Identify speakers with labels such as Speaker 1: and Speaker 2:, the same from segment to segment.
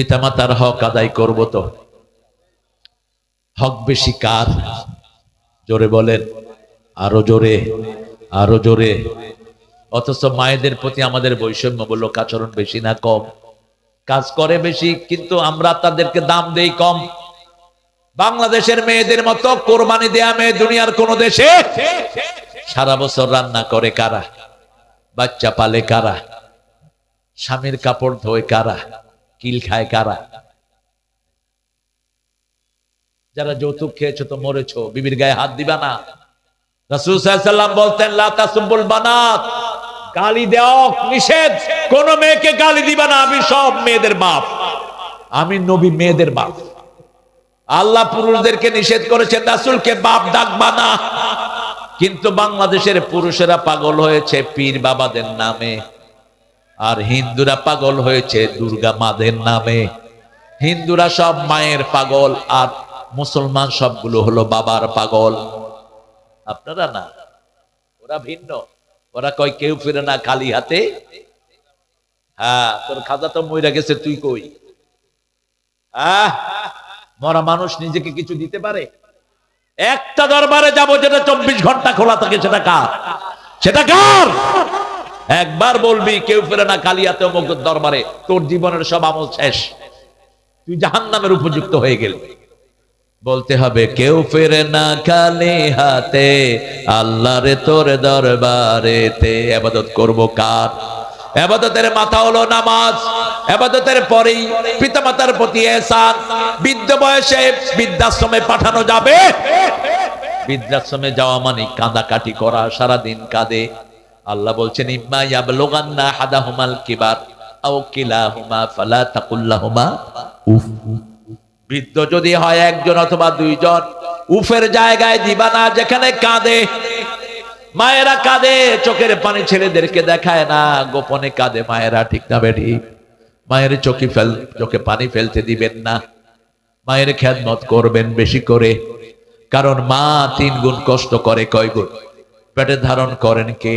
Speaker 1: পিতামাতার হক আদায় করব তো। হক বেশি কার? জোরে বলেন। আরও জোরে আরও জোরে। অথচ মায়েদের প্রতি আমাদের বৈষম্যমূলক আচরণ বেশি না কম। কাজ করে বেশি, কিন্তু আমরা তাদেরকে দাম দেই কম। বাংলাদেশের মেয়েদের মতো কোরবানি দেয়া মেয়ে দুনিয়ার কোন দেশে সারা বছর রান্না করে কারা? বাচ্চা পালে কারা? স্বামীর কাপড় ধোয় কারা? কিল খায় কারা? যারা যৌতুক খেয়েছো তো মরেছো, বিবির গায়ে হাত দিবা না। বলতেন, লা তাসুবুল বানাত। গালি নিষেধ। কোন মেয়েকে গালি দিবা না, আমি সব মেয়েদের বাপ আমি নবী মেয়েদের বাপ আল্লাহ পুরুষদেরকে নিষেধ করেছেন, রাসূলকে বাপ ডাকবা না। কিন্তু বাংলাদেশের পুরুষেরা পাগল হয়েছে পীর বাবাদের নামে। আর হিন্দুরা পাগল হয়েছে দুর্গা মাদের নামে। হিন্দুরা সব মায়ের পাগল আর মুসলমান সবগুলো হলো বাবার পাগল। আপনারা না, ওরা ভিন্ন। ওরা কয়, কেউ ফিরে না খালি হাতে? হ্যাঁ তোর খাজা তো মইরা গেছে, তুই কই? আহ, মরা মানুষ নিজেকে কিছু দিতে পারে? একটা দরবারে যাব যেটা চব্বিশ ঘণ্টা খোলা থাকে, সেটা কার? সেটা কার? একবার বলবি, কেউ ফেরে না কালিয়াতে অমুক দরবারে। তোর জীবনের সব আমল শেষ। তুই জাহান নামের উপযুক্ত হয়ে গেল। বলতে হবে, কেউ ফেরে না খালি হাতে, আল্লাহরে তোর দরবারেতে। আবাদত করব কার? আবাদতের মাথা হলো নামাজ। আবাদতের পরেই পিতামাতার প্রতি এহসান। বৃদ্ধ বয়সে বৃদ্ধাশ্রমে পাঠানো যাবে। বৃদ্ধাশ্রমে যাওয়া মানে কাঁদাকাটি করা সারা দিন কাঁদে। আল্লাহ বলছেন, ইম্মা ইয়াবলুগান্না হাদাহুমাল কিবার, আও কিলাহুমা ফালা তাকুল্লাহুমা উফ। বৃদ্ধ যদি হয় একজন অথবা দুইজন, উফের জায়গায় দিবা না যেখানে কাঁদে, মায়েরা কাঁদে, চোখের পানি ছেলেদেরকে দেখায় না, গোপনে কাঁদে মায়েরা, ঠিক না বেটি? মায়ের চোখে ফেল, চোখে পানি ফেলতে দিবেন না। মায়ের খেদমত করবেন বেশি করে, কারণ মা তিন গুণ কষ্ট করে কয় গুণ পেটে ধারণ করেন কে?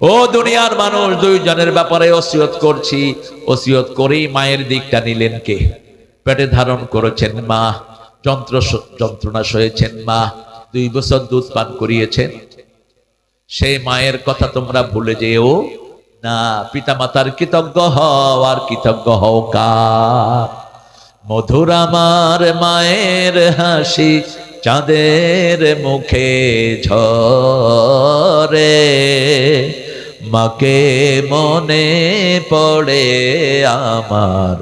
Speaker 1: ও দুনিয়ার মানুষ, দুইজনের ব্যাপারে ওসিয়ত করছি। ওসিয়ত করেই মায়ের দিকটা নিলেন কে? পেটে ধারণ করেছেন মা, যন্ত্র যন্ত্রণা সয়েছেন মা, দুই বছর দুধ পান করিয়েছেন। সেই মায়ের কথা তোমরা ভুলে যেও না। পিতা মাতার কৃতজ্ঞ হও আর কৃতজ্ঞ হও কার? মধুর আমার মায়ের হাসি চাঁদের মুখে ঝরে। মাকে মনে পড়ে আমার,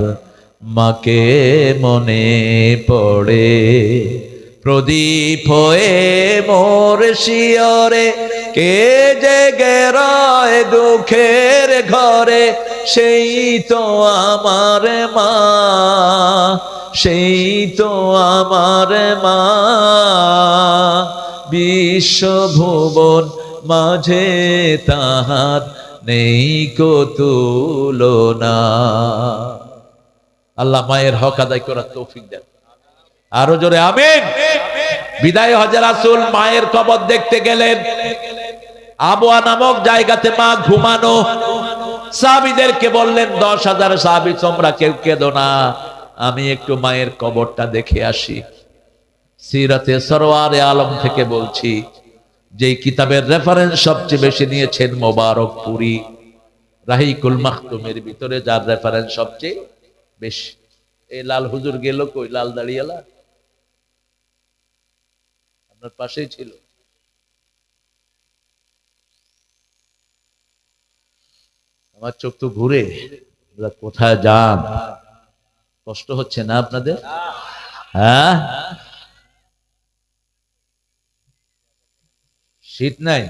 Speaker 1: মাকে মনে পড়ে। প্রদীপ হয়ে মোর শিয়রে, কে জেগে রয় দুঃখের ঘরে, সেই তো আমার মা, সেই তো আমার মা। বিশ্বভুবন মাঝে তাহার নেই কো আল্লাহ মায়ের হক আদায় করার তৌফিক দেন। আরও জোরে আমিন। বিদায় হজর মায়ের কবর দেখতে গেলেন। আবুয়া নামক জায়গাতে মা ঘুমানো। সাহাবিদেরকে বললেন, দশ হাজার সাহাবি, তোমরা কেউ কেঁদো না। আমি একটু মায়ের কবরটা দেখে আসি। সিরাতে সরোয়ারে আলম থেকে বলছি যে কিতাবের রেফারেন্স সবচেয়ে বেশি নিয়েছেন মোবারক পুরি রাহিকুল মাহতুমের ভিতরে, যার রেফারেন্স সবচেয়ে বেশি। এই লাল হুজুর গেল কই? লাল দাঁড়িয়েলা? আপনার পাশেই ছিল। আমার চোখ তো ঘুরে। কোথায় যান? কষ্ট হচ্ছে না আপনাদের? হ্যাঁ? শীত নাই।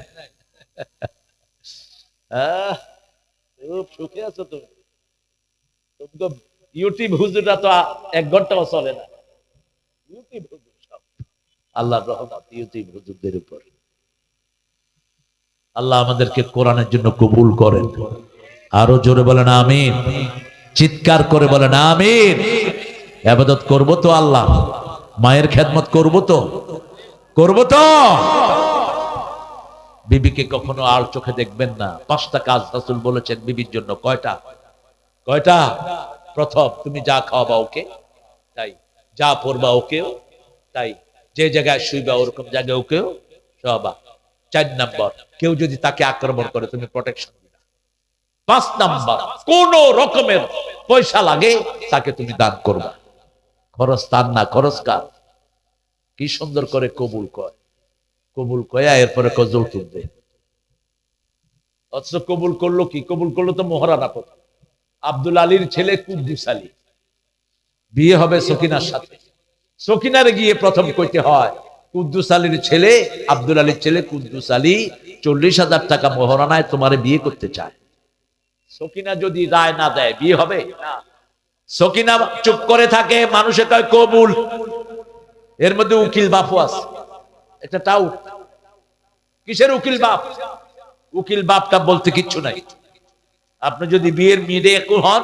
Speaker 1: সুখে আছো তুমি। ইউটিউব হুজুররা তো এক ঘন্টাও চলে না। ইউটিউব হুজুর সব। আল্লাহর রহমত ইউটিউব হুজুরদের উপর। আল্লাহ আমাদেরকে কোরআনের জন্য কবুল করেন। আরও জোরে বলেন আমিন। চিৎকার করে বলেন আমিন। আবাদত করব তো আল্লাহ। মায়ের খেদমত করব তো। করব তো। বিবিকে কখনো আর চোখে দেখবেন না। পাঁচটা কাজ রাসূল বলেছেন বিবির জন্য। কয়টা? কয়টা? প্রথম, তুমি যা খাওয়াবা ওকে, তাই। যা পরবা ওকেও, তাই। যে জায়গায় শুইবা ওরকম জায়গায় ওকেও শোয়াবা চার নাম্বার, কেউ যদি তাকে আক্রমণ করে, তুমি প্রোটেকশন দিবা। পাঁচ নাম্বার, কোন রকমের পয়সা লাগে, তাকে তুমি দান করবা। খরচ তার না, খরচ কার? কি সুন্দর করে কবুল কয় কবুল কয়া এরপরে কজল তুলবে। অথচ কবুল করল কি? কবুল করল তো মহারানা প্রথম আব্দুল আলীর ছেলে কুদ্দুস আলী বিয়ে হবে সকিনার সাথে। সকিনারে গিয়ে প্রথম কইতে হয়, কুদ্দুস আলীর ছেলে, আব্দুল আলীর ছেলে কুদ্দুস আলী চল্লিশ হাজার টাকা মহারানায় তোমারে বিয়ে করতে চায়। সকিনা যদি রায় না দেয়, বিয়ে হবে? সকিনা চুপ করে থাকে, মানুষে কয়, কবুল। এর মধ্যে উকিল বাপু আছে। একটা টাউট কিসের উকিল বাপ? উকিল বাপটা বলতে কিচ্ছু নাই। আপনি যদি বিয়ের মিডে হন,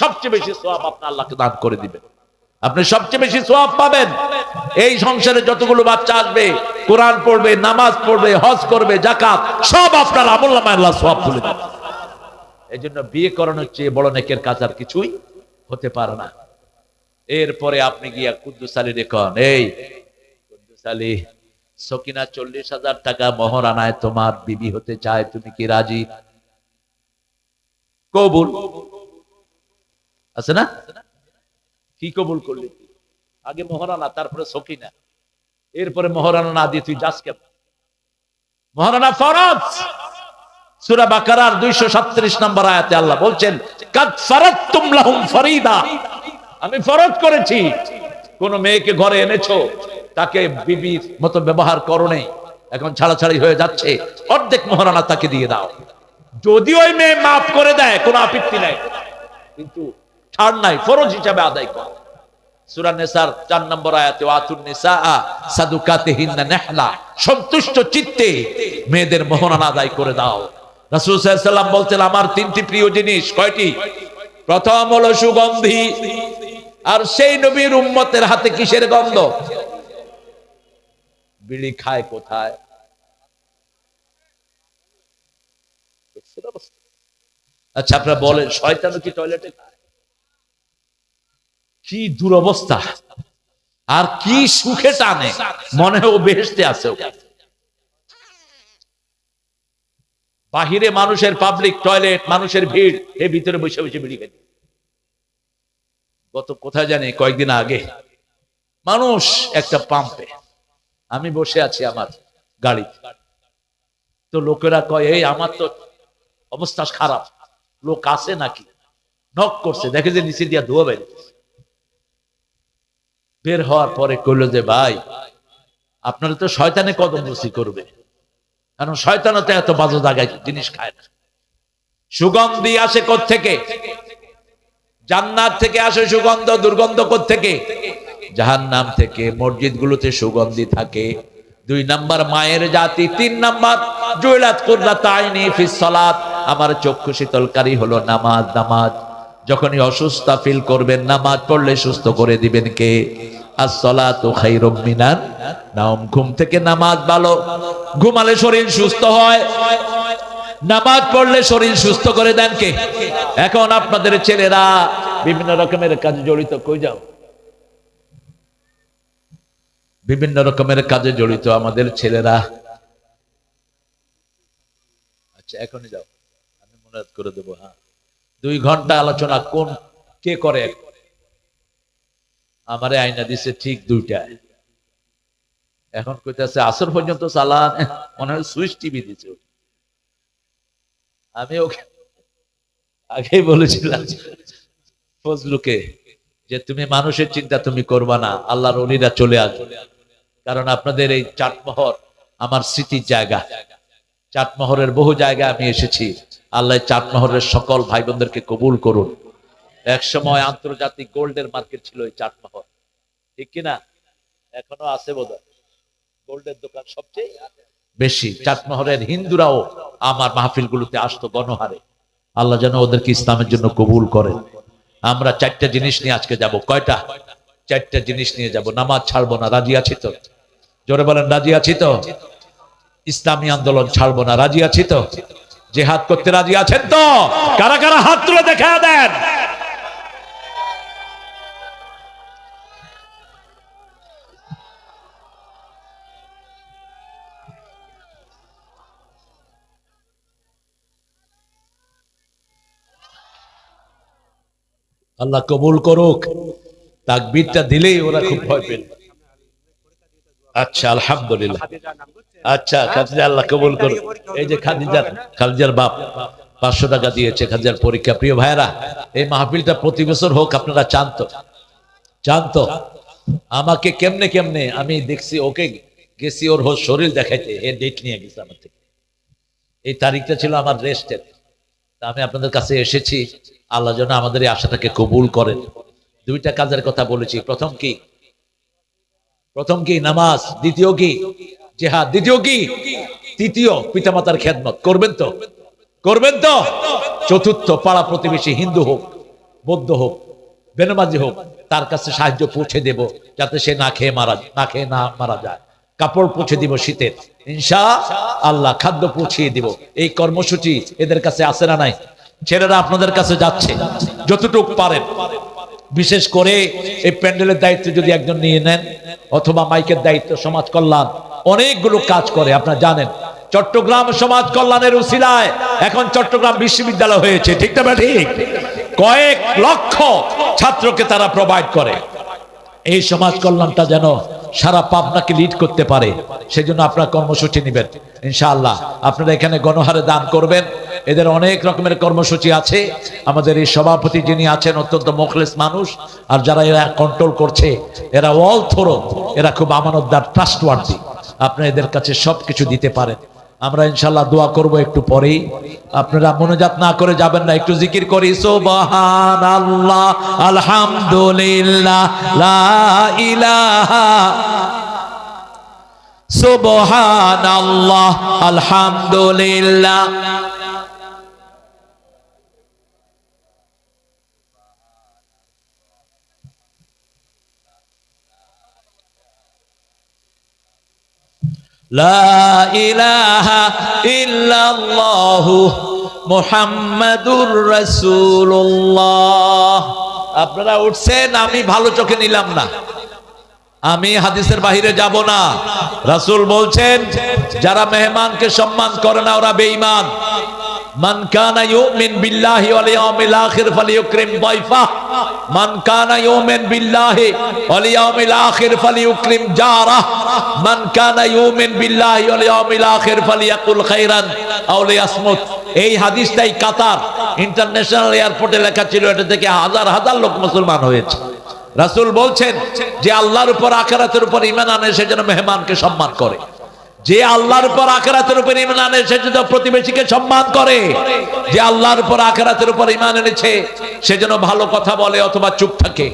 Speaker 1: সবচেয়ে বেশি সোয়াব আপনি আল্লাহকে দান করে দিবেন। আপনি সবচেয়ে বেশি সোয়াব পাবেন। এই সংসারে যতগুলো বাচ্চা আসবে, কোরআন পড়বে, নামাজ পড়বে, হজ করবে জাকাত সব আপনার আমল নামায় আল্লাহ সোয়াব তুলে দেবে এই জন্য বিয়ে করানোর চেয়ে বড় নেকের কাজ আর কিছুই হতে পারে না। এরপরে আপনি গিয়া কুদ্দুস আলী রেখন এই কুদ্দুস আলী সকিনা চল্লিশ হাজার টাকা মহরানায় তোমার বিবি হতে চায়, তুমি কি রাজি? কবুল। আছে না? কি কবুল করলি? আগে মহারানা, তারপরে সকিনা। এরপরে মহারানা না দিয়ে তুই যাস কেমন? মহারানা ফরজ। সুরা বাকারার দুইশো সাতত্রিশ নম্বর আয়াতে আল্লাহ বলছেন আমি ফরজ করেছি। কোন মেয়েকে ঘরে এনেছো? তাকে বিবির মতো ব্যবহার করো নেই। এখন ছাড়াছাড়ি হয়ে যাচ্ছে। অর্ধেক মহারানা তাকে দিয়ে দাও। যদি ওই মেয়ে মাফ করে দেয়, কোনো আপত্তি নাই। কিন্তু ছাড় নাই, ফরজ হিসাবে আদায় কর। করে দাও। আমার তিনটি প্রিয় জিনিস, কয়টি? প্রথম হলো সুগন্ধি, আর সেই নবীর উম্মতের হাতে কিসের গন্ধ? বিড়ি খায় কোথায়? আচ্ছা আপনারা বলেন, শয়তানও কি টয়লেটে কি দুরবস্থা। আর কি সুখে টানে। মনে হয় ও বেহেস্তে আছে বাহিরে মানুষের পাবলিক টয়লেট মানুষের ভিড়, এ ভিতরে বসে বসে বিড়ি খাই গত কোথায় জানি, কয়েকদিন আগে। মানুষ একটা পাম্পে আমি বসে আছি আমার গাড়ি। তো লোকেরা কয়, এই, আমার তো অবস্থা খারাপ। লোক আছে নাকি? নক করছে, দেখে যে নিচে দিয়া ধোয়া বের বের হওয়ার পরে কইলো যে, ভাই, আপনারা তো শয়তানে কদম রসি করবে। কারণ শয়তানও তো এত বাজে জায়গায় জিনিস খায় না। সুগন্ধি আসে থেকে জান্নাত থেকে আসে সুগন্ধ, দুর্গন্ধ থেকে জাহান্নাম থেকে মসজিদ গুলোতে সুগন্ধি থাকে। দুই নাম্বার মায়ের জাতি, তিন নাম্বার জুয়েলাত কুররাত আইনি ফিস সালাত। আমার চক্ষু শীতলকারী হলো নামাজ নামাজ। যখনই অসুস্থ ফিল করবেন, নামাজ পড়লে সুস্থ করে দিবেন কে? ঘুম থেকে নামাজ ভালো। ঘুমালে শরীর সুস্থ হয়। নামাজ পড়লে শরীর সুস্থ করে দেন কে? এখন আপনাদের ছেলেরা বিভিন্ন রকমের কাজে জড়িত, কই যাও? বিভিন্ন রকমের কাজে জড়িত আমাদের ছেলেরা। আচ্ছা এখনই যাও। আমি মনে করে দেবো হ্যাঁ। দুই ঘণ্টা আলোচনা, কোন, কে করে? আমারে আইনা দিছে ঠিক দুইটায়। এখন কইতেছে, আসর পর্যন্ত চালান। মনে হয় সুইচ টিভি দিছে আমি ওকে, আগেই বলেছিলাম ফজলুকে যে, তুমি মানুষের চিন্তা তুমি করবা না, আল্লাহর অলিরা চলে আসবে। কারণ আপনাদের এই চাটমহর আমার স্মৃতির জায়গা। চাটমহরের বহু জায়গায় আমি এসেছি। আল্লাহ চাটমহরের সকল ভাই বোনদেরকে কবুল করুন। এক সময় আন্তর্জাতিক গোল্ডের মার্কেট ছিল এই চাটমহর। ঠিক কিনা? এখনও আছে বোধ গোল্ডের দোকান সবচেয়ে বেশি। চাটমহরের হিন্দুরাও আমার মাহফিলগুলোতে আসতো গণহারে। আল্লাহ যেন ওদেরকে ইসলামের জন্য কবুল করেন। আমরা চারটা জিনিস নিয়ে আজকে যাব। কয়টা? চারটা জিনিস নিয়ে যাব। নামাজ ছাড়বো না। রাজি আছি তো? জোরে বলেন, রাজি আছি তো? ইসলামী আন্দোলন ছাড়বো না, রাজি আছি তো? জেহাদ করতে রাজি আছেন তো? কারা কারা হাত তুলে দেখা দেন? আল্লাহ কবুল করুক, তাকবীরটা দিলেই ওরা খুব ভয় পেল আচ্ছা আলহামদুলিল্লাহ। আচ্ছা খাদিজা আল্লাহ কবুল করুক এই যে খাদিজার খাদিজার বাপ পাঁচশো টাকা দিয়েছে খাদিজার পরীক্ষা। প্রিয় ভাইরা এই মাহফিলটা প্রতি বছর হোক আপনারা চান তো। চান তো। আমাকে কেমনে কেমনে আমি দেখছি ওকে গেছি ওর হোস শরীর দেখাইতে। এ ডেট নিয়ে গেছে আমার থেকে। এই তারিখটা ছিল আমার রেস্টের তা আমি আপনাদের কাছে এসেছি। আল্লাহ যেন আমাদের এই আশাটাকে কবুল করেন। দুইটা কাজের কথা বলেছি। প্রথম কি? প্রথম কি নামাজ, দ্বিতীয় কি? জেহাদ, দ্বিতীয় কি? তৃতীয় পিতামাতার খেদমত। করবেন তো? করবেন তো? চতুর্থ পাড়া প্রতিবেশী হিন্দু হোক, বৌদ্ধ হোক, বেনমাজি হোক, তার কাছে সাহায্য পৌঁছে দেব যাতে সে না খেয়ে মারা, না খেয়ে না মারা যায়। কাপড় পৌঁছে দিব শীতের ইনশা আল্লাহ খাদ্য পৌঁছিয়ে দিব। এই কর্মসূচি এদের কাছে আসে না নাই? ছেলেরা আপনাদের কাছে যাচ্ছে। যতটুক পারেন। বিশেষ করে এই প্যান্ডেলের দায়িত্ব যদি একজন নিয়ে নেন, অথবা মাইকের দায়িত্ব সমাজ কল্যাণ, অনেকগুলো কাজ করে, আপনারা জানেন। চট্টগ্রাম সমাজ কল্যাণের উসিলায় এখন চট্টগ্রাম বিশ্ববিদ্যালয় হয়েছে, ঠিক না ঠিক কয়েক লক্ষ ছাত্রকে তারা প্রোভাইড করে। এই সমাজ কল্যাণটা যেন সারা পাবনাকে লিড করতে পারে, সেজন্য আপনারা কর্মসূচি নেবেন। ইনশাআল্লাহ, আপনারা এখানে গণহারে দান করবেন। এদের অনেক রকমের কর্মসূচি আছে। আমাদের এই সভাপতি যিনি আছেন অত্যন্ত মুখলেস মানুষ, আর যারা এরা কন্ট্রোল করছে, এরা অল থরো এরা খুব আমানতদার ট্রাস্টওয়ার্দি আপনারা এদের কাছে সব কিছু দিতে পারেন। আমরা ইনশাল্লাহ দোয়া করব একটু পরেই। আপনারা মনোজাত না করে যাবেন না, একটু জিকির করি। সোবাহান আল্লাহ আলহামদুলিল্লাহ, লা ইলাহা আলহামদুলিল্লাহ। মুহাম্মাদুর রাসূলুল্লাহ। আপনারা উঠছেন, আমি ভালো চোখে নিলাম না। আমি হাদিসের বাহিরে যাব না। রাসুল বলছেন, যারা মেহমানকে সম্মান করে না, ওরা বেঈমান। মান কানা ইউমিন মান মান এই হাদিসটাই কাতার। ইন্টারন্যাশনাল এয়ারপোর্টে লেখা ছিল, এটা থেকে হাজার হাজার লোক মুসলমান হয়েছে। রাসূল বলছেন যে, আল্লাহর উপর আখিরাতের উপর ঈমান আনে, সেজন্য মেহমানকে সম্মান করে। যে আল্লাহর পর আখেরাতের উপর ইমান এনেছে যেন প্রতিবেশীকে সম্মান করে। যে আল্লাহর পর আখেরাতের উপর ইমান এনেছে, সে যেন ভালো কথা বলে অথবা চুপ থাকে।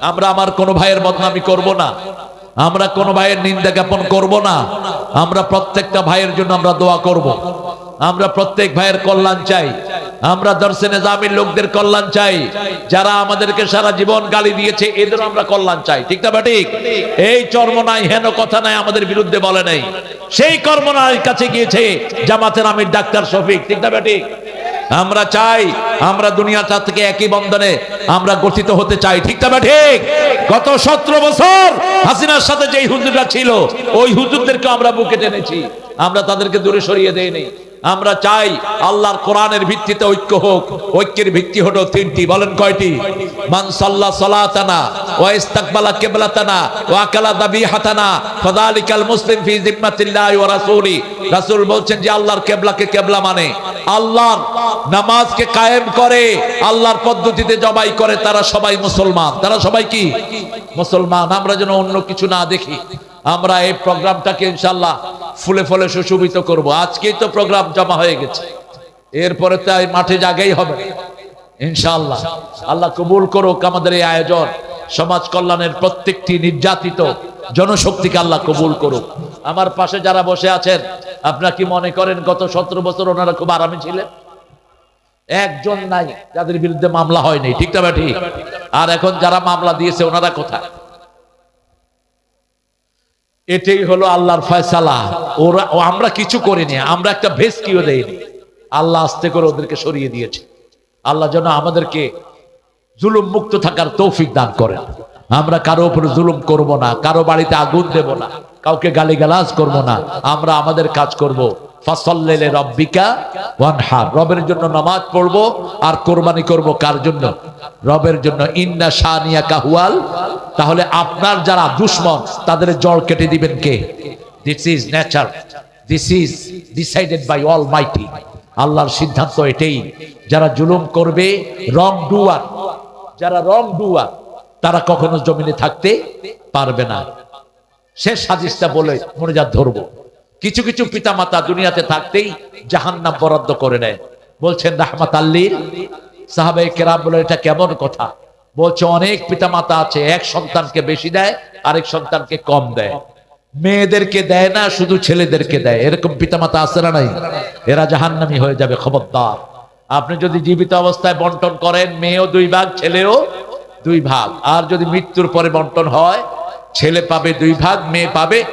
Speaker 1: আমরা আমার কোনো ভাইয়ের বদনামি করব না। আমরা কোনো ভাইয়ের নিন্দা জ্ঞাপন করব না। আমরা প্রত্যেকটা ভাইয়ের জন্য আমরা দোয়া করব। আমরা প্রত্যেক ভাইয়ের কল্যাণ চাই। আমরা দর্শনে জামির লোকদের কল্যাণ চাই। যারা আমাদেরকে সারা জীবন গালি দিয়েছে এদের আমরা কল্যাণ চাই। ঠিক না ঠিক? এই চর্ম নাই, হেন কথা নাই আমাদের বিরুদ্ধে বলে নাই। সেই কর্মনার কাছে গিয়েছে জামাতের আমির ডাক্তার শফিক। ঠিক না ঠিক? আমরা চাই, আমরা দুনিয়াটা থেকে একই বন্ধনে আমরা গঠিত হতে চাই। ঠিক না ঠিক? গত সতেরো বছর হাসিনার সাথে যেই হুজুররা ছিল, ওই হুজুরদেরকে আমরা বুকে টেনেছি। আমরা তাদেরকে দূরে সরিয়ে দেইনি। আমরা চাই আল্লাহর কোরআনের ভিত্তিতে ঐক্য হোক। ঐক্যের ভিত্তি হলো তিনটি। বলেন কয়টি? সালাতানা ইস্তাকবালা কিবলাতানা আকালা দাবিহাতানা ফাযালিকাল মুসলিম ফি জিম্মাতিল্লাহি ওয়া রাসূলি। রাসূল যে আল্লাহর কিবলাকে কিবলা মানে। আল্লাহর নামাজকে কায়েম করে, আল্লাহর পদ্ধতিতে জবাই করে তারা সবাই মুসলমান। তারা সবাই কি? মুসলমান। আমরা যেন অন্য কিছু না দেখি। আমরা এই প্রোগ্রামটাকে ইনশাল্লাহ ফুলে ফলে সুশোভিত করব। আজকেই তো প্রোগ্রাম জমা হয়ে গেছে। এরপরে তো মাঠে জায়গাই হবে। ইনশাল্লাহ আল্লাহ কবুল করুক আমাদের এই আয়োজন। সমাজ কল্যাণের প্রত্যেকটি নির্যাতিত জনশক্তিকে আল্লাহ কবুল করুক। আমার পাশে যারা বসে আছেন, আপনারা কি মনে করেন গত সতেরো বছর ওনারা খুব আরামে ছিলেন? একজন নাই যাদের বিরুদ্ধে মামলা হয়নি। ঠিক না আর এখন যারা মামলা দিয়েছে, ওনারা কোথায়? এটাই হলো আল্লাহর ফয়সালা। ওরা আমরা কিছু করিনি, আমরা একটা ভেস্কিও দেইনি। আল্লাহ আস্তে করে ওদেরকে সরিয়ে দিয়েছে। আল্লাহ যেন আমাদেরকে জুলুম মুক্ত থাকার তৌফিক দান করেন। আমরা কারও উপর জুলুম করব না, কারও বাড়িতে আগুন দেব না, কাউকে গালিগালাজ করব না, আমরা আমাদের কাজ করব। ফাসল্লেলে রব্বিকা ওয়ানহার। রবের জন্য নামাজ পড়ব আর কোরবানি করব কার জন্য? রবের জন্য। ইন্না শানিয়া কাহুয়াল তাহলে আপনার যারা দুশ্মন, তাদের জল কেটে দিবেন কে? This is nature this is decided by almighty আল্লাহর সিদ্ধান্ত এটাই। যারা জুলুম করবে রং ডুয়ার যারা রং ডুয়ার তারা কখনো জমিনে থাকতে পারবে না। শেষ হাদিসটা বলে মনে যা ধরবো। কিছু কিছু পিতামাতা দুনিয়াতে থাকতেই জাহান্নাম বরাদ্দ করে নেয়। বলছেন রাহমাত আল্লির সাহাবে কেরাম বলে, এটা কেমন কথা? বলছে, অনেক পিতামাতা আছে, এক সন্তানকে বেশি দেয়, আরেক সন্তানকে কম দেয়। মেয়েদেরকে দেয় না, শুধু ছেলেদেরকে দেয়। এরকম পিতামাতা আছে না নাই? এরা জাহান্নামি হয়ে যাবে, খবরদার। আপনি যদি জীবিত অবস্থায় বন্টন করেন, মেয়েও দুই ভাগ, ছেলেও দুই ভাগ। আর যদি মৃত্যুর পরে বন্টন হয়, ছেলে পাবে দুই ভাগ, মেয়ে পাবে।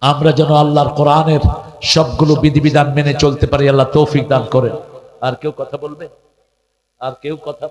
Speaker 1: আমরা যেন আল্লাহর কোরআনের সবগুলো বিধিবিধান মেনে চলতে পারি, আল্লাহ তৌফিক দান করেন। আর কেউ কথা বলবে? আর কেউ কথা